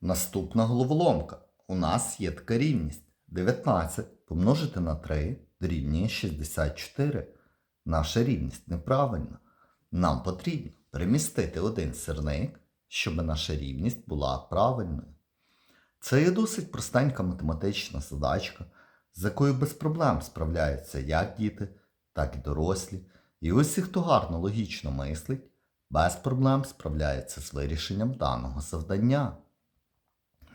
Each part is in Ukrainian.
Наступна головоломка. У нас є така рівність. 19 помножити на 3 дорівнює 64. Наша рівність неправильна. Нам потрібно перемістити один сирник, щоб наша рівність була правильною. Це є досить простенька математична задачка, з якою без проблем справляються як діти, так і дорослі. І усі, хто гарно логічно мислить, без проблем справляється з вирішенням даного завдання.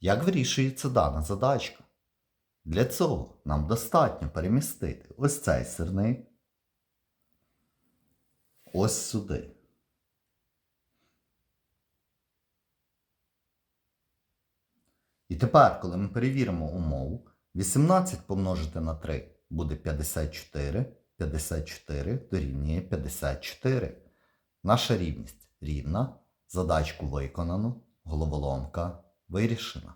Як вирішується дана задачка? Для цього нам достатньо перемістити ось цей сирник ось сюди. І тепер, коли ми перевіримо умову, 18 помножити на 3 буде 54, 54 дорівнює 54. Наша рівність рівна, задачку виконано, головоломка вирішена.